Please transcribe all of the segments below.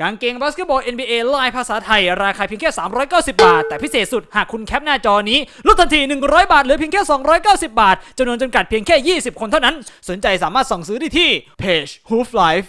กางเกงบาสเกตบอล NBA ลายภาษาไทย ราคาเพียงแค่ 390 บาท แต่พิเศษสุด หากคุณแคปหน้าจอนี้ลดทันที 100 บาท หรือเพียงแค่ 290 บาทจำนวนจำกัดเพียงแค่ 20 คนเท่านั้น สนใจสามารถสั่งซื้อได้ที่เพจ Hoof Life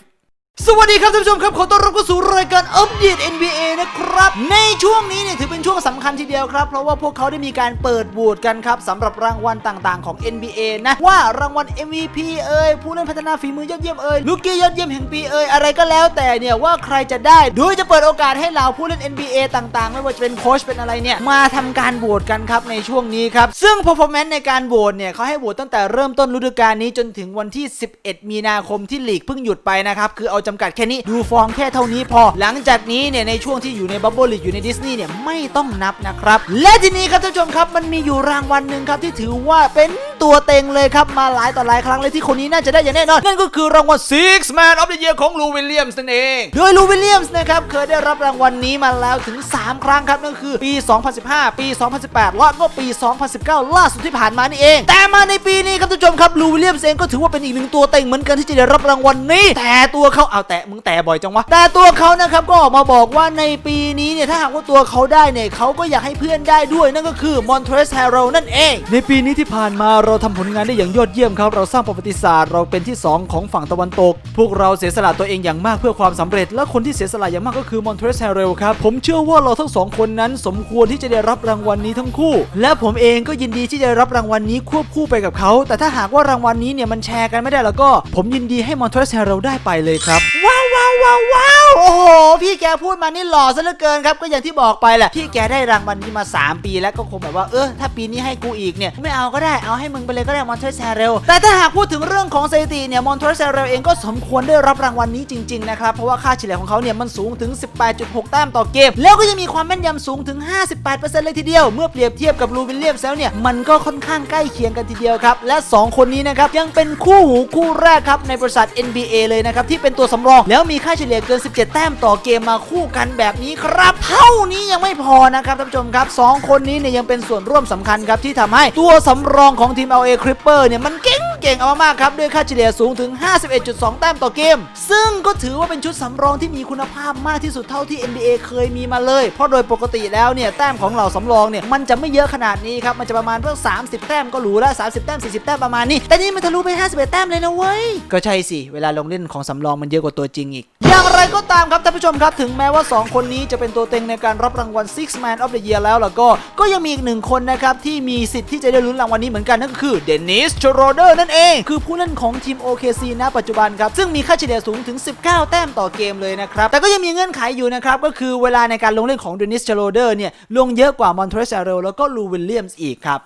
สวัสดีครับท่านผู้ชมครับ ขอต้อนรับเข้าสู่รายการอัปเดต NBA นะครับ ในช่วงนี้เนี่ยถือเป็นช่วงสำคัญทีเดียวครับ เพราะว่าพวกเขาได้มีการเปิดโหวตกันครับสำหรับรางวัลต่างๆของ NBA นะ ว่ารางวัล MVP เอ่ยผู้เล่นพัฒนาฝีมือยอดเยี่ยมเอ่ยลูกเกี้ยอดเยี่ยมแห่งปีเอ่ยอะไรก็แล้วแต่เนี่ยว่าใครจะได้โดยจะเปิดโอกาสให้เหล่าผู้เล่น NBA ต่างๆ ไม่ว่าจะเป็นโค้ชเป็นอะไรเนี่ยมาทำการโหวตกันครับในช่วงนี้ครับซึ่ง performance ในการโหวตเนี่ยเขาให้โหวตตั้งแต่เริ่มต้นฤดูกาลนี้จนถึงวันที่ 11 มีนาคมที่ลีกเพิ่งหยุดไปนะครับคือเอาจำกัดแค่นี้ดูฟอร์มแค่เท่านี้พอ หลังจากนี้เนี่ยในช่วงที่อยู่ในบับเบิลลีกอยู่ในดิสนีย์เนี่ยไม่ต้องนับนะครับและทีนี้ครับท่านผู้ชมครับมันมีอยู่รางวัลหนึ่งครับที่ถือว่าเป็นตัวเต็งเลยครับมาหลายต่อหลายครั้งเลยที่คนนี้น่าจะได้อย่างแน่นอนนั่นก็คือรางวัล Six Man of the Year ของลูวิลเลียมส์นั่นเองโดยลูวิลเลียมส์นะครับเคยได้รับรางวัลนี้มาแล้วถึง 3 ครั้งครับนั่นคือปี 2015 ปี 2018 และก็ปี 2019 ล่าสุดที่ผ่านมานี่เอง แต่มาในปีนี้ครับท่านผู้ชมครับลูวิลเลียมส์เองก็ถือว่าเป็นอีกหนึ่งตัวเต็งเหมือนกันที่จะได้รับรางวัลนี้ แต่ตัวเขาเอาแต่มึงแต่บ่อยจังวะแต่ตัวเขานะครับก็ออกมาบอกว่าในปีนี้เนี่ยถ้าหากว่าตัวเขาได้เนี่ยเขาก็อยากให้เพื่อนได้ด้วยนั่นก็คือมอนเทรส h ฮ r ร w นั่นเอง ในปีนี้ที่ผ่านมาเราทำผลงานได้อย่างยอดเยี่ยมครับเราสร้างประวัติศาสตร์เราเป็นที่ 2 ของฝั่งตะวันตก พวกเราเสียสละตัวเองอย่างมากเพื่อความสำเร็จ และคนที่เสียสละอย่างมากก็คือมอนเทรส h ฮ r ร w ครับผมเชื่อว่าเราทั้งสองคนนั้นสมควรที่จะได้รับรางวัลนี้ทั้งคู่ และผมเองก็ยินดีที่จะได้รับรางวัลนี้ควบคู่ไปกับเขา แต่ถ้าหากว่ารางวัลนี้เนี่ยมันแชร์กันไม่ได้แล้วก็ ผมยินดีให้มอนเทรส h ฮ r รได้ไปเลยครับว้าว ว้าวว้าวว้าวโอ้โห พี่แกพูดมานี่หล่อซะเหลือเกินครับ ก็อย่างที่บอกไปแหละ พี่แกได้รางวัลนี้มา 3 ปีแล้วก็คงแบบว่า เออ ถ้าปีนี้ให้กูอีกเนี่ย ไม่เอาก็ได้ เอาให้มึงไปเลยก็ได้ มอนเทสแซเรล แต่ถ้าหากพูดถึงเรื่องของสถิติเนี่ย มอนเทสแซเรลเองก็สมควรได้รับรางวัลนี้จริงๆนะครับ เพราะว่าค่าเฉลี่ยของเขาเนี่ย มันสูงถึง 18.6 แต้มต่อเกม แล้วก็ยังมีความแม่นยำสูงถึง 58%เลยทีเดียว เมื่อเปรียบเทียบกับลูวิลเลียมแล้วเนี่ย มันก็ค่อนข้างใกล้เคียงกันทีเดียวครับ และ 2 คนนี้นะครับยังเป็นคู่หูคู่แรกครับในบริษัท NBA เลยนะครับที่เป็นตัวสำรองแล้วมีค่าเฉลี่ยเกิน 17 แต้มต่อเกมมาคู่กันแบบนี้ครับ เท่านี้ยังไม่พอนะครับท่านผู้ชมครับ 2 คนนี้เนี่ยยังเป็นส่วนร่วมสำคัญครับที่ทำให้ตัวสำรองของทีม LA Clipper เนี่ยมันเก่ง เก่งเอามากๆครับ ด้วยค่าเฉลี่ยสูงถึง 51.2 แต้มต่อเกม ซึ่งก็ถือว่าเป็นชุดสำรองที่มีคุณภาพมากที่สุดเท่าที่ NBA เคยมีมาเลย เพราะโดยปกติแล้วเนี่ยแต้มของเหล่าสำรองเนี่ยมันจะไม่เยอะขนาดนี้ครับมันจะประมาณเพิ่ง30 แต้มก็หรูแล้ว30 แต้ม 40 แต้มประมาณนี้ แต่นี่มันทะลุไป 51 แต้มเลยนะเว้ยก็ใช่สิเวลาลงเล่นของสำรองมันเยอะกว่าตัวจริงอีก อย่างไรก็ตามครับท่านผู้ชมครับ ถึงแม้ว่า 2 คนนี้จะเป็นตัวเต็งในการรับรางวัล Six Man of the Year แล้วล้วก็ ก็ยังมีอีกหนึ่งคนนะครับ ที่มีสิทธิ์ที่จะได้ลุ้นรางวัลนี้เหมือนกัน นั่นก็คือเดนิสชโรเดอร์นั่นเอง คือผู้เล่นของทีม OKC ณปัจจุบันครับ ซึ่งมีค่าเฉลี่ยสูงถึง 19 แต้มต่อเกมเลยนะครับ แต่ก็ยังมีเงื่อนไขอยู่นะครับ ก็คือเวลาในการลงเล่นของเดนิสชโรเดอร์เนี่ยลงเยอะกว่ามอนเทรสเรลแล้วก็ลูวิลเลียมส์อีกครับ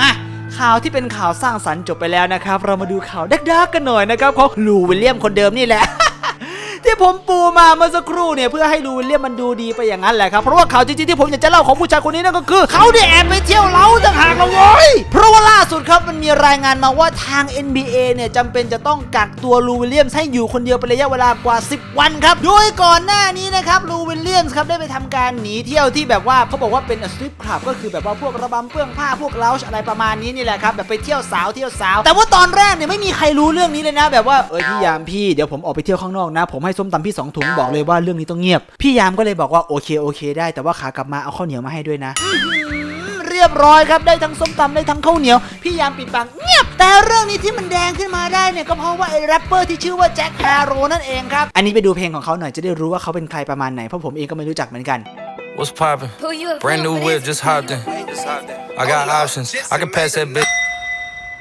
อะข่าวที่เป็นข่าวสร้างสรรค์จบไปแล้วนะครับ เรามาดูข่าวดักๆกันหน่อยนะครับของลูวิลเลียมคนเดิมนี่แหละ ที่ผมปูมาเมื่อสักครู่เนี่ยเพื่อให้ลูวิลเลียมมันดูดีไปอย่างนั้นแหละครับ เพราะว่าข่าวจริงๆที่ผมอยากจะเล่าของผู้ชายคนนี้นั่นก็คือ เขาได้แอบไปเที่ยวเล้าต่างหากละเว้ยเพราะว่าล่าสุดครับมันมีรายงานมาว่าทาง NBA เนี่ยจำเป็นจะต้องกักตัวลูวิลเลียมให้อยู่คนเดียวเป็นระยะเวลากว่า 10 วันครับ โดยก่อนหน้านี้นะครับลูวิลเลียมครับได้ไปทำการหนีเที่ยวที่แบบว่าเขาบอกว่าเป็นสตรีทคลับก็คือแบบว่าพวกระบำเปื้องผ้าพวกเล้าอะไรประมาณนี้นี่แหละครับแบบไปเที่ยวสาวเที่ยวสาว แต่ว่าตอนแรกเนี่ยไม่มีใครรู้เรื่องนี้เลยนะ แบบว่าเอ้ยพี่ยามพี่เดี๋ยวผมออกไปเที่ยวข้างนอกนะ ผมให้ส้มตำพี่สองถุงบอกเลยว่าเรื่องนี้ต้องเงียบ พี่ยามก็เลยบอกว่าโอเคโอเค ได้แต่ว่าขากลับมาเอาข้าวเหนียวมาให้ด้วยนะ เรียบร้อยครับได้ทั้งส้มตำได้ทั้งข้าวเหนียว พี่ยามปิดปากเงียบ แต่เรื่องนี้ที่มันแดงขึ้นมาได้เนี่ยก็เพราะว่าไอ้แรปเปอร์ที่ชื่อว่าแจ็คแฮร์โรนั่นเองครับ อันนี้ไปดูเพลงของเขาหน่อยจะได้รู้ว่าเขาเป็นใครประมาณไหนเพราะผมเองก็ไม่รู้จักเหมือนกัน What's poppin'? Who you a Brand new fool for whip, this? just hopped in. I got options. I can pass that bitch.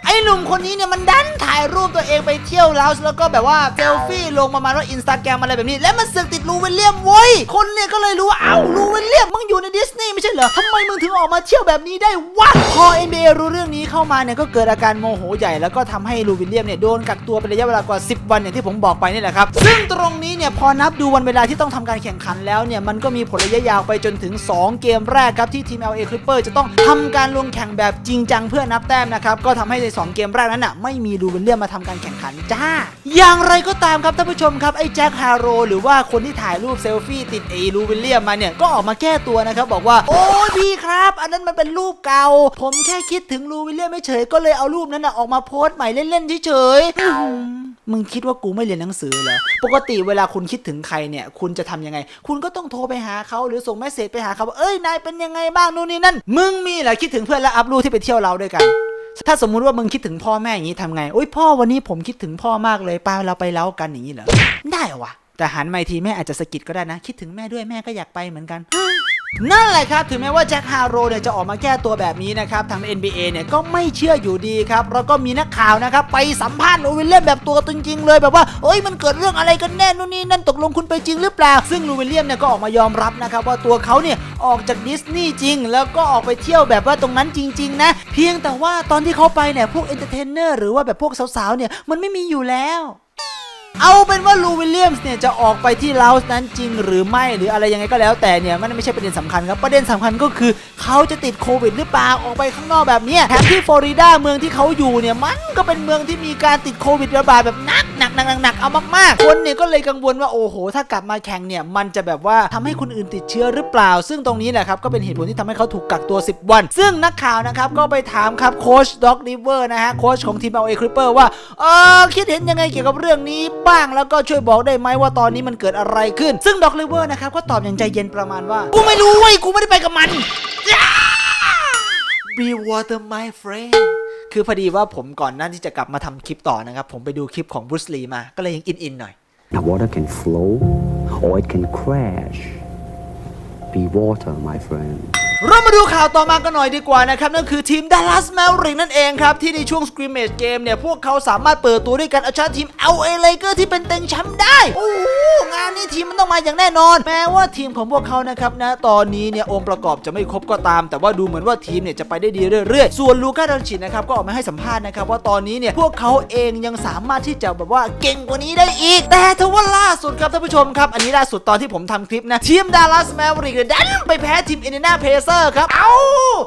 ไอ้หนุ่มคนนี้เนี่ยมันดันถ่ายรูปตัวเองไปเที่ยวแล้วแล้วก็แบบว่าเซลฟี่ลงประมาณว่าอินสตาแกรมอะไรแบบนี้ แล้วมันเสือกติดลูวิลเลียมเว้ยคนเนี่ยก็เลยรู้ว่าเอ้าวลูวิลเลียมมึงอยู่ในดิสนีย์ไม่ใช่เหรอทำไมมึงถึงออกมาเที่ยวแบบนี้ได้วะพอ NBA รู้เรื่องนี้เข้ามาเนี่ยก็เกิดอาการโมโหใหญ่แล้วก็ทำให้ลูวิลเลียมเนี่ยโดนกักตัวเป็นระยะเวลากว่า 10 วันอย่างที่ผมบอกไปนี่แหละครับซึ่งตรงนี้เนี่ยพอนับดูวันเวลาที่ต้องทำการแข่งขันแล้วเนี่ยมันก็มีผลระยะยาวไปจนถึง 2 เกมแรกครับที่ทีม LA Clipper จะต้องทำการลงแข่งแบบจริงจังเพื่อนับแต้มนะครับก็ทำให้ในสองเกมแรกนั้นน่ะไม่มีลูวิลเลียมมาทำการแข่งขันจ้า อย่างไรก็ตามครับท่านผู้ชมครับไอ้แจ็คฮาร์โรหรือว่าคนที่ถ่ายรูปเซลฟี่ติดไอ้ลูวิลเลียมมาเนี่ยก็ออกมาแก้ตัวนะครับบอกว่า โอ้พี่ครับ อันนั้นมันเป็นรูปเก่า ผมแค่คิดถึงลูวิลเลียมไม่เฉยก็เลยเอารูปนั้นน่ะออกมาโพสต์ใหม่เล่นๆเฉยๆมึงคิดว่ากูไม่เรียนหนังสือเหรอ ปกติเวลาคุณคิดถึงใครเนี่ย คุณจะทำยังไง คุณก็ต้องโทรไปหาเขาหรือส่งเมสเซจไปหาเขาว่า เอ้ย นายเป็นยังไงบ้างนู่นนี่นั่น มึงมีเหรอคิดถึงเพื่อนแล้วอัพรูปที่ไปเที่ยวเราด้วยกัน ถ้าสมมุติว่ามึงคิดถึงพ่อแม่อย่างนี้ทำไงโอ้ยพ่อวันนี้ผมคิดถึงพ่อมากเลยป้าเราไปเล้ากันอย่างนี้เหรอ ได้วะแต่หันมาทีแม่อาจจะสะกิดก็ได้นะ คิดถึงแม่ด้วยแม่ก็อยากไปเหมือนกันนั่นแหละครับ ถึงแม้ว่าแจ็คฮาโรเนี่ยจะออกมาแก้ตัวแบบนี้นะครับ ทาง NBA เนี่ยก็ไม่เชื่ออยู่ดีครับ แล้วก็มีนักข่าวนะครับ ไปสัมภาษณ์ลูวิลเลียมแบบตัวจริงๆเลยแบบว่าเอ้ยมันเกิดเรื่องอะไรกันแน่นู่นนี่นั่นตกลงคุณไปจริงหรือเปล่า ซึ่งลูวิลเลียมเนี่ยก็ออกมายอมรับนะครับ ว่าตัวเขาเนี่ยออกจากดิสนีย์จริง แล้วก็ออกไปเที่ยวแบบว่าตรงนั้นจริง ๆ นะ พียงแต่ว่าตอนที่เขาไปเนี่ยพวกเอนเตอร์เทนเนอร์หรือว่าแบบพวกสาวๆเนี่ยมันไม่มีอยู่แล้วเอาเป็นว่าลูวิลเลียมส์เนี่ยจะออกไปที่ลาวส์นั้นจริงหรือไม่หรืออะไรยังไงก็แล้วแต่เนี่ยมันไม่ใช่ประเด็นสำคัญครับประเด็นสำคัญก็คือเขาจะติดโควิดหรือเปล่าออกไปข้างนอกแบบนี้แถมที่ฟลอริดาเมืองที่เขาอยู่เนี่ยมันก็เป็นเมืองที่มีการติดโควิดระบาดแบบหนัก หนักหนักหนักหนักเอามากๆ คนเนี่ยก็เลยกังวลว่าโอ้โห ถ้ากลับมาแข่งเนี่ยมันจะแบบว่าทำให้คนอื่นติดเชื้อหรือเปล่า ซึ่งตรงนี้แหละครับก็เป็นเหตุผลที่ทำให้เขาถูกกักตัว 10 วัน ซึ่งนักข่าวนะครับก็ไปถามครับโค้ชด็อกลิเวอร์นะฮะโค้ชของทีมเอาเอคริปเปอร์ว่าเออคิดเห็นยังไงเกี่ยวกับเรื่องนี้บ้างแล้วก็ช่วยบอกได้ไหมว่าตอนนี้มันเกิดอะไรขึ้น ซึ่งด็อกลิเวอร์นะครับก็ตอบอย่างใจเย็นประมาณว่ากูไม่รู้เว้ยกูไม่ได้ไปกับมัน Be water my friend คือพอดีว่าผมก่อนหน้าที่จะกลับมาทำคลิปต่อนะครับ ผมไปดูคลิปของบรูซลีมา ก็เลยยังอินๆหน่อย Now, water can flow or it can crash. Be water, my friend. เรามาดูข่าวต่อมากันหน่อยดีกว่านะครับ นั่นคือทีม Dallas Mavericks นั่นเองครับ ที่ในช่วง scrimmage เกมเนี่ย พวกเขาสามารถเปิดตัวด้วยการเอาชนะทีม LA Lakers ที่เป็นเต็งแชมป์ได้โอ้โห งานนี้ทีมมันต้องมาอย่างแน่นอน แม้ว่าทีมของพวกเขานะครับนะตอนนี้เนี่ยองค์ประกอบจะไม่ครบก็ตาม แต่ว่าดูเหมือนว่าทีมเนี่ยจะไปได้ดีเรื่อยๆ ส่วนลูก้าดอนชินนะครับก็ออกมาให้สัมภาษณ์นะครับว่าตอนนี้เนี่ยพวกเขาเองยังสามารถที่จะแบบว่าเก่งกว่านี้ได้อีก แต่ทว่าล่าสุดครับท่านผู้ชมครับ อันนี้ล่าสุดตอนที่ผมทำคลิปนะทีม Dallas Mavericks เดันไปแพ้ทีม Indiana Pacers ครับ เอ้า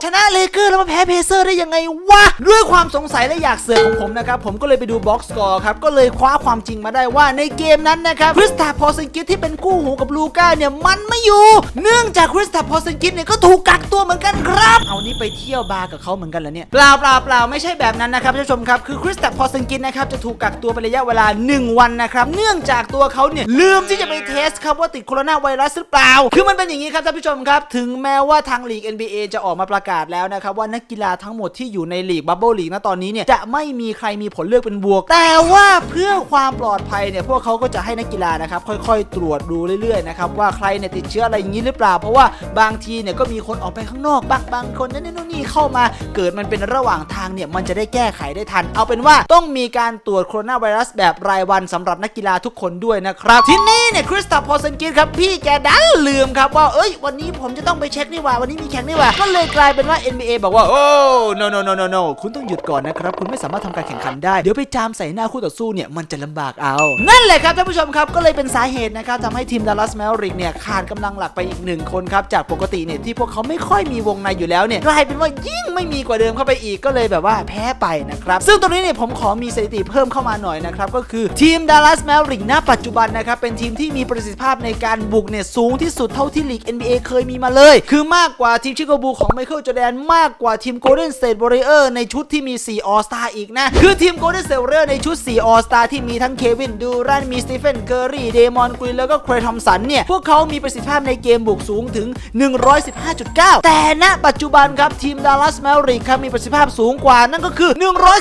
ชนะเลเกอร์แล้วมาแพ้เพเซอร์ได้ยังไงวะ ด้วยความสงสัยและอยากเสือกของผมนะครับ ผมก็เลยไปดูบ็อกซ์สกอร์ครับ ก็เลยคว้าความจริงมาได้ว่าในเกมนั้นนะครับคริสตาพอซิงกิสที่เป็นคู่หูกับลูก้าเนี่ยมันไม่อยู่ เนื่องจากคริสตาพอซิงกิสเนี่ยก็ถูกกักตัวเหมือนกันครับ เอานี่ไปเที่ยวบาร์กับเขาเหมือนกันเหรอเนี่ยเปล่าเปล่าเปล่าไม่ใช่แบบนั้นนะครับท่านผู้ชมครับคือคริสตาพอซิงกิสนะครับจะถูกกักตัวเป็นระยะเวลา 1 วันนะครับเนื่องจากตัวเขาเนี่ยลืมที่จะไปเทสครับว่าติดโคโรนาไวรัสหรือเปล่า คือมันเป็นอย่างนี้ครับท่านผู้ชมครับ ถึงแม้ว่าทางลีก NBA จะออกมาประกาศแล้วนะครับว่านักกีฬาทั้งหมดที่อยู่ในลีกบับเบิลลีกณตอนนี้เนี่ยจะไม่มีใครมีผลเลือกเป็นบวก แต่ว่าเพื่อความปลอดภัยเนี่ยพวกเขาก็จะให้นักกีฬานะครับค่อยๆ ตรวจดูเรื่อยๆนะครับว่าใครเนี่ยติดเชื้ออะไรอย่างนี้หรือเปล่า เพราะว่าบางทีเนี่ยก็มีคนออกไปข้างนอกบางบางคนนั่นนี่นู่นนี่เข้ามา เกิดมันเป็นระหว่างทางเนี่ยมันจะได้แก้ไขได้ทัน เอาเป็นว่าต้องมีการตรวจโคโรนาไวรัสแบบรายวันสำหรับนักกีฬาทุกคนด้วยนะครับทีนี้เนี่ยคริสตัฟพอลเซนกิสครับพี่แกดันลืมครับว่าเอ้ยวันนี้ผมจะต้องไปเช็คนี่ว่าวันนี้มีแข่งนี่ว่าก็เลยกลายเป็นว่า NBA บอกว่าโอ้ no no no no no คุณต้องหยุดก่อนนะครับ คุณไม่สามารถทำการแข่งขันได้ เดี๋ยวไปจามใส่หน้าคู่ต่อสู้เนี่ย มันจะลำบากเอา นั่นแหละครับท่านผู้ชมครับ ก็เลยเป็นสาเหตุนะครับทำให้ทีมดัลลัสแมวริกเนี่ย ขาดกำลังหลักไปอีกหนึ่งคนครับ จากปกติเนี่ย ที่พวกเขาไม่ค่อยมีวงในอยู่แล้วเนี่ยกลายเป็นว่ายิ่งไม่มีกว่าเดิมเข้าไปอีกก็เลยแบบว่าแพ้ไปนะครับซึ่งตรงนี้เนี่ยผมขอมีสถิติเพิ่มเข้ามาหน่อยนะครับก็คือทีมดัลลัสแมวริกณปัจจุบันนะครับเป็นทีมที่มีประสิทธิภาพในการบุกเนี่ยสูงที่สุดเท่าที่ลีก NBA เคยมีมาเลย คือมากกว่าทีมชิคาโกบูของไมเคิลจอแดนมากกว่าทีมโกลเด้นสเตท Warrior ในชุดที่มี4 All Star อีกนะ คือทีม Golden State Warrior ในชุด4 All Star ที่มีทั้งเควินดูรันมีสตีเฟนเคอร์รีเดมอนกรีนแล้วก็เครทอมสันเนี่ย พวกเขามีประสิทธิภาพในเกมบุกสูงถึง 115.9 แต่ณปัจจุบันครับทีม Dallas Mavericks ครับมีประสิทธิภาพสูงกว่านั่นก็คือ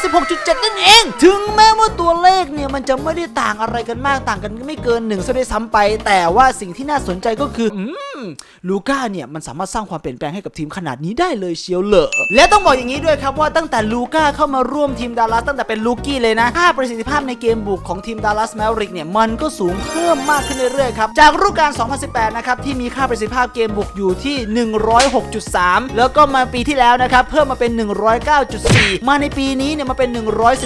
116.7 นั่นเอง ถึงแม้ว่าตัวเลขเนี่ยมันจะไม่ได้ต่างอะไรกันมากต่างกันไม่เกิน1ซะด้วยซ้ำไป แต่ว่าสิ่งที่น่าสนใจก็คือ ลูก้าเนี่ยมันสามารถสร้างความเปลี่ยนแปลงให้กับทีมขนาดนี้ได้เลยเชียวเหรอและต้องบอกอย่างนี้ด้วยครับว่าตั้งแต่ลูก้าเข้ามาร่วมทีมดัลลัสตั้งแต่เป็นลูกี้เลยนะค่าประสิทธิภาพในเกมบุกของทีมดัลลัสแมริกเนี่ยมันก็สูงเพิ่มมากขึ้นเรื่อยๆครับจากฤดูกาล 2018 นะครับที่มีค่าประสิทธิภาพเกมบุกอยู่ที่ 106.3 แล้วก็มาปีที่แล้วนะครับเพิ่มมาเป็น 109.4 มาในปีนี้เนี่ยมาเป็น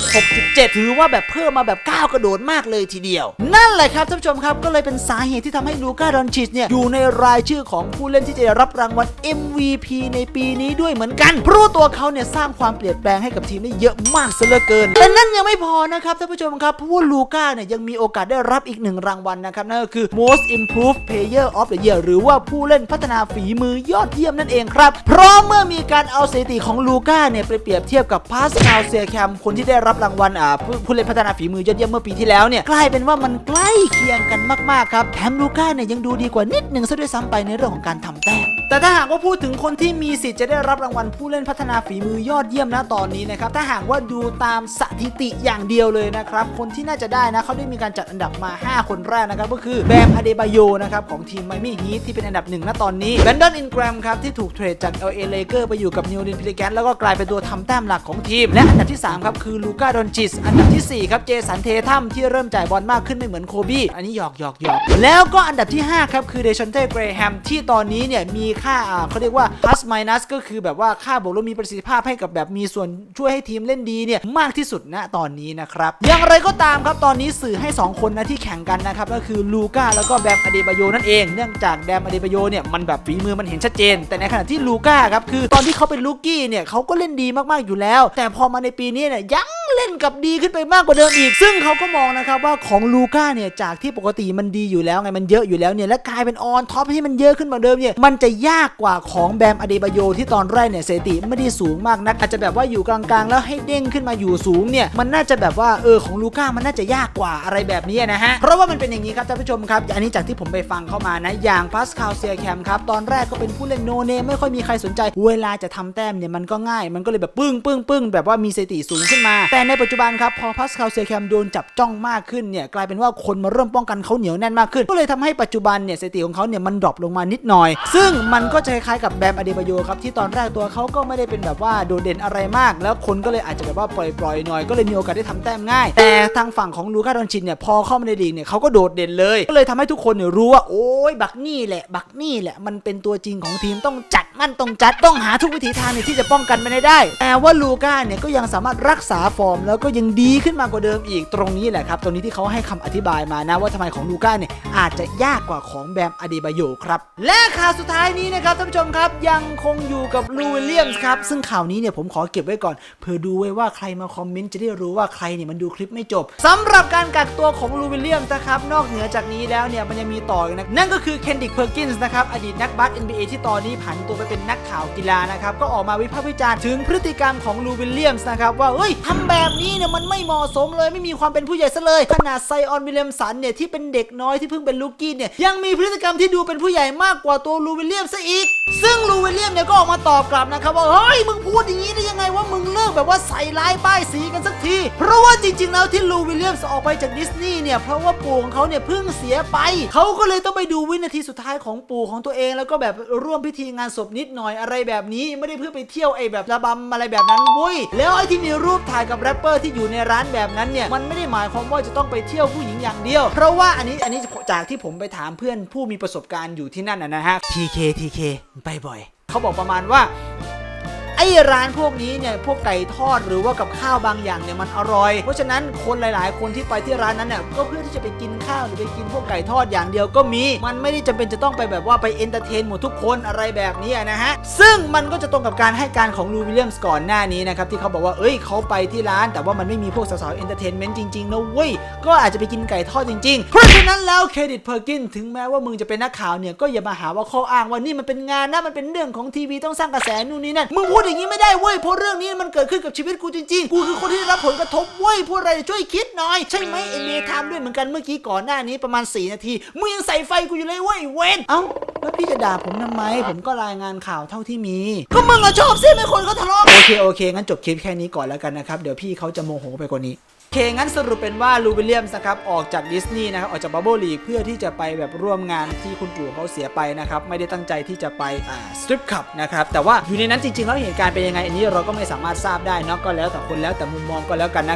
116.7 ถือว่าแบบเพิ่มมาแบบก้าวกระโดดมากเลยทีเดียว นั่นแหละครับท่านผู้ชมครับก็เลยเป็นสาเหตุที่ทำให้ลูก้าดอนชิชเนี่ยอยู่ในรายชื่อของผู้เล่นที่จะได้รับรางวัล MVP ในปีนี้ด้วยเหมือนกัน เพราะตัวเขาเนี่ยสร้างความเปลี่ยนแปลงให้กับทีมได้เยอะมากซะเหลือเกิน แต่นั่นยังไม่พอนะครับท่านผู้ชมครับเพราะว่าลูก้าเนี่ยยังมีโอกาสได้รับอีกหนึ่งรางวัลนะครับ นั่นก็คือ Most Improved Player of the Year หรือว่าผู้เล่นพัฒนาฝีมือยอดเยี่ยมนั่นเองครับ เพราะเมื่อมีการเอาสถิติของลูก้าเนี่ยไปเปรียบเทียบกับพาสคาลเซียแคมคนที่ได้รับรางวัลอ่าผู้ผู้เล่นพัฒนาฝีมือยอดเยี่ยมเมื่อปีที่แล้วเนี่ยกลายเป็นว่ามันใกล้เคียงกันมากๆครับแถมลูก้าเนี่ยยังดูดีกว่านิดหนึ่งซะด้วยซ้ำไปในเรื่องของการทำแต้ม แต่ถ้าหากว่าพูดถึงคนที่มีสิทธิ์จะได้รับรางวัลผู้เล่นพัฒนาฝีมือยอดเยี่ยมนะตอนนี้นะครับถ้าหากว่าดูตามสถิติอย่างเดียวเลยนะครับคนที่น่าจะได้นะเขาได้มีการจัดอันดับมา 5 คนแรกนะครับก็คือแบมอเดบายโยนะครับของทีมไมมี่ฮีทที่เป็นอันดับหนึ่งณตอนนี้แบนดอนอินแกรมครับที่ถูกเทรดจาก LA Lakers ไปอยู่กับนิว o ินพิลิแกนแล้วก็กลายเป็นตัวทำแต้มหลักของทีม และอันดับที่ 3 ครับคือลูก้าดอนจิสอันดับทีสี่ 4 ครับเจสันเททัมที่เริ่มจ่ายบอลมากขึ้นไม่เหมือนโคบี้อันนี้หยอกหยอกหยอกแล้วก็อันดับที่5ครับคือเดชอนเต้เกรแฮมที่ตอนนี้เนี่ยมีค่าเขาเรียกว่า plus minus ก็คือแบบว่าค่าบวกลบมีประสิทธิภาพให้กับแบบมีส่วนช่วยให้ทีมเล่นดีเนี่ยมากที่สุดณตอนนี้นะครับอย่างไรก็ตามครับตอนนี้สื่อให้ 2 คนนะที่แข่งกันนะครับก็คือลูก้าแล้วก็แบมอเดบาโยนั่นเองเนื่องจากแบมอเดบาโยเนี่ยมันแบบฝีมือมันเห็นชัดเจน แต่ในขณะที่ลูก้าครับคือตอนที่เขาเป็นลูกี้เนี่ยเขาก็เล่นดีมากๆอยู่แล้ว แต่พอมาในปีนี้เนี่ยยังเล่นกับดีขึ้นไปมากกว่าเดิมอีก ซึ่งเขาก็มองนะครับว่าของลูก้าเนี่ยจากที่ปกติมันดีอยู่แล้วไงมันเยอะอยู่แล้วเนี่ยและกลายเป็นออนท็อปที่มันเยอะขึ้นกว่าเดิมเนี่ยมันจะยากกว่าของแบมอเดบโยที่ตอนแรกเนี่ยสติไม่ได้สูงมากนัก อาจจะแบบว่าอยู่กลางๆ แล้วให้เด้งขึ้นมาอยู่สูงเนี่ยมันน่าจะแบบว่าเออของลูก้ามันน่าจะยากกว่าอะไรแบบนี้นะฮะเพราะว่ามันเป็นอย่างนี้ครับท่านผู้ชมครับอันนี้จากที่ผมไปฟังเข้ามานะอย่างพาสคาลเซียแคมครับตอนแรกก็เป็นผู้เล่นโนเนมไม่ค่อยมีใครสนใจ เวลาจะทำแต้มเนี่ยมันก็ง่าย มันก็เลยแบบปึ้งปึ้งปึ้งแบบว่ามีสติสูงขึ้นมาแต่ในปัจจุบันครับพอพาสคาลเซแคมโดนจับจ้องมากขึ้นเนี่ยกลายเป็นว่าคนมาเริ่มป้องกันเขาเหนียวแน่นมากขึ้น ก็เลยทำให้ปัจจุบันเนี่ยสถิติของเขาเนี่ยมันดรอปลงมานิดหน่อย ซึ่งมันก็จะคล้ายๆกับแบมอเดบาโยครับที่ตอนแรกตัวเขาก็ไม่ได้เป็นแบบว่าโดดเด่นอะไรมาก แล้วคนก็เลยอาจจะแบบว่าปล่อยๆหน่อยก็เลยมีโอกาสได้ทำแต้มง่าย แต่ทางฝั่งของลูก้าดอนชินเนี่ยพอเข้ามาในลีกเนี่ยเขาก็โดดเด่นเลย ก็เลยทำให้ทุกคนเนี่ยรู้ว่าโอ้ยบักนี่แหละ บักนี่แหละมันเป็นตัวจริงของทีมต้องจัดมันต้องจัดต้องหาทุกวิถีทางเนี่ยที่จะป้องกันมันได้ แต่ว่าลูก้าเนี่ยก็ยังสามารถรักษาฟอรมแล้วก็ยังดีขึ้นมากว่าเดิมอีกตรงนี้แหละครับ ตรงนี้ที่เขาให้คำอธิบายมานะว่าทำไมของลูก้าเนี่ยอาจจะยากกว่าของแบมอเดบาโยครับ และข่าวสุดท้ายนี้นะครับท่านผู้ชมครับยังคงอยู่กับลูวิลเลียมส์ครับซึ่งข่าวนี้เนี่ยผมขอเก็บไว้ก่อนเพื่อดูไว้ว่าใครมาคอมเมนต์จะได้รู้ว่าใครเนี่ยมันดูคลิปไม่จบสำหรับการกักตัวของลูวิลเลียมส์นะครับนอกเหนือจากนี้แล้วเนี่ยมันยังมีต่ออีกนะนั่นก็คือเคนดิกเพอร์กินส์นะครับอดีตนักบาส NBA ที่ตอนนี้ผันตัวไปเป็นนักข่าวกีฬานะครับก็ออกมาวิพากษ์วิจารณ์ถึงพฤติกรรมของลูวิลเลียมส์นะครับว่าเฮ้ยทำแบแบบนี้เนี่ยมันไม่เหมาะสมเลยไม่มีความเป็นผู้ใหญ่ซะเลยขนาดไซออนวิลเลียมสันเนี่ยที่เป็นเด็กน้อยที่เพิ่งเป็นลูกี้เนี่ยยังมีพฤติกรรมที่ดูเป็นผู้ใหญ่มากกว่าตัวลูวิลเลียมซะอีก ซึ่งลูวิลเลียมเนี่ยก็ออกมาตอบกลับนะครับว่าเฮ้ยมึงพูดอย่างนี้ได้ยังไงว่ามึงเลิกแบบว่าใส่ร้ายป้ายสีกันสักที เพราะว่าจริงๆแล้วที่ลูวิลเลียมส์ออกไปจากดิสนีย์เนี่ยเพราะว่าปู่ของเขาเนี่ยเพิ่งเสียไป เขาก็เลยต้องไปดูวินาทีสุดท้ายของปู่ของตัวเอง แล้วก็แบบร่วมพิธีงานศพนิดหน่อยอะไรแบบนี้ไม่ได้เพื่อไปเที่ยวไอ้แบบระบำอะไรแบบนั้นเว้ยแล้วไอ้ที่มีรูปถ่ายกับแรปเปอร์ที่อยู่ในร้านแบบนั้นเนี่ยมันไม่ได้หมายความว่าจะต้องไปเที่ยวผู้หญิงอย่างเดียว เพราะว่าอันนี้อันนี้จากที่ผมไปถามเพื่อนผู้มีประสบการณ์อยู่ที่นั่นนะนะฮะ TK TK ไปบ่อย เขาบอกประมาณว่า ไอ้ร้านพวกนี้เนี่ยพวกไก่ทอดหรือว่ากับข้าวบางอย่างเนี่ยมันอร่อย เพราะฉะนั้นคนหลาย ๆ คนที่ไปที่ร้านนั้นเนี่ยก็เพื่อที่จะไปกินข้าวหรือไปกินพวกไก่ทอดอย่างเดียวก็มี มันไม่ได้จำเป็นจะต้องไปแบบว่าไปเอนเตอร์เทนหมดทุกคนอะไรแบบนี้นะฮะซึ่งมันก็จะตรงกับการให้การของลูวิลเลียมส์ก่อนหน้านี้นะครับที่เขาบอกว่าเอ้ยเขาไปที่ร้าน แต่ว่ามันไม่มีพวกสาวๆเอนเตอร์เทนเมนต์จริง ๆ นะเว้ย ก็อาจจะไปกินไก่ทอดจริง ๆ เพราะฉะนั้นแล้วเครดิตเพอร์กินถึงแม้ว่ามึงจะเป็นนักข่าวเนี่ยก็อย่ามาหาว่าข้ออ้างว่านี่มันเป็นงานนะมันเป็นเรื่องของทีวีต้องสร้างกระแสนู่นนี่นั่นมึงพูดอย่างนี้ไม่ได้เว้ยเพราะเรื่องนี้มันเกิดขึ้นกับชีวิตกูจริงๆ กูคือคนที่ได้รับผลกระทบเว้ยพวกอะไรช่วยคิดหน่อย ใช่ไหมเอเนเอทำด้วยเหมือนกันเมื่อกี้ก่อนหน้านี้ประมาณ 4 นาทีมึงยังใส่ไฟกูอยู่เลยเว้ยเวนเอ้าแล้วพี่จะด่าผมทำไม ผมก็รายงานข่าวเท่าที่มี ก็มึงอะชอบเส้นไม่คนเขาทะเลาะโอเคโอเคงั้นจบคลิปแค่นี้ก่อนแล้วกันนะครับเดี๋ยวพี่เขาจะโมโหไปกว่านี้ เคงั้นสรุปเป็นว่าลูวิลเลียมส์นะครับออกจากดิสนีย์นะครับออกจากบับเบิลลีกเพื่อที่จะไปแบบร่วมงานที่คุณปู่เขาเสียไปนะครับไม่ได้ตั้งใจที่จะไปอ่าสตริปคับนะครับแต่ว่าอยู่ในนั้นจริงๆแล้วเหตุการณ์เป็นยังไงอันนี้เราก็ไม่สามารถทราบได้เนะก็แล้วแต่คนแล้วแต่มุมมองก็แล้วกันนะ